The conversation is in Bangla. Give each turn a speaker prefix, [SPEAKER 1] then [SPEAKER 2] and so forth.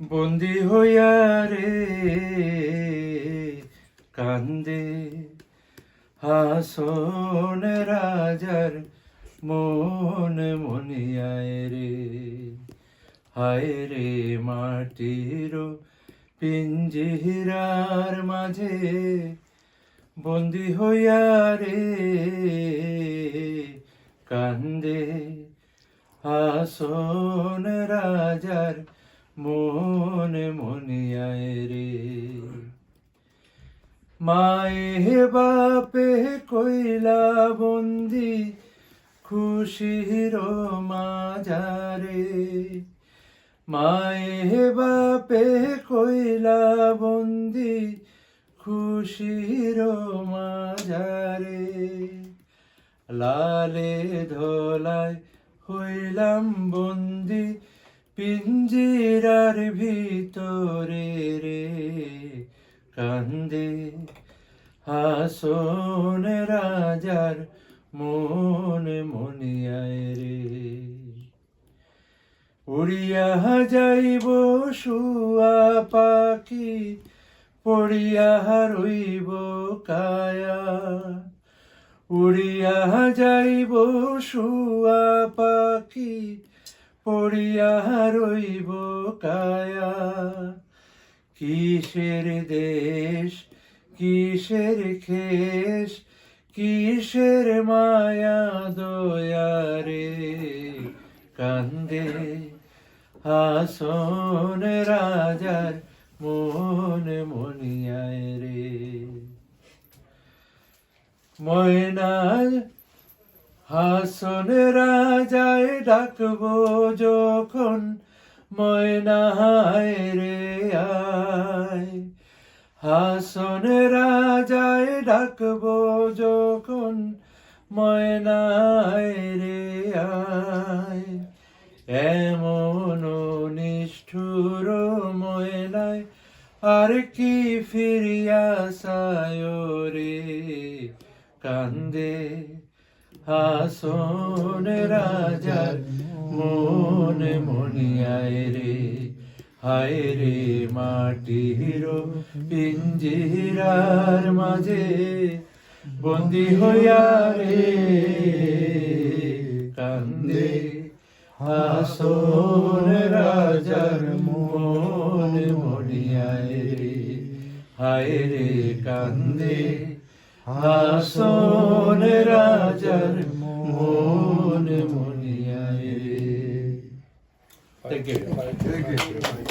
[SPEAKER 1] বন্দি হইয়া রে, কান্দে। হাসন রাজার মন মনিয়ায় রে, হায় রে মাটির পিঞ্জিরার মাঝে। বন্দি হইয়া রে, কান্দে। হাসন রাজার মন মনিয়ায় রে। মায়ে বাপে কইলা, বন্দি খুশির মাজারে মায়ে বাপে কইলা, বন্দি খুশির মাজারে লালে ধলায় হইলাম, বন্দি পিঞ্জিরার ভিতরে রে কান্দে হাসন রাজার মন মনিয়ায় রে। উড়িয়া যাইব শুয়া পাখি, পড়িয়া রইব কায়া। উড়িয়া যাইব শুয়া পাখি পড়িয়া রইব কায়া। কিসের দেশ, কিসের খেস কিসের মায়া দয়ারে কান্দে হাসন রাজার মন মনিয়ায় রে। ময়নাল হাসন রাজায় ডাকবো যখন ময়নায় রে আয়। হাসন রাজায় ডাকবো যখন ময়নায় রে এমন নিষ্ঠুর ময়নায় আর কি ফিরিয়া সায় রে কান্দে হাসন রাজার মন মনিয়ায় রে। হায় রে মাটি মাটির পিঞ্জিরার মাঝে বন্দি হইয়া রে। কান্দে হাসন রাজার মন মনিয়ায় রে। হায় রে কান্দে হাসন রাজার মন মনিয়ায় থ্যাংক ইউ থ্যাংক you.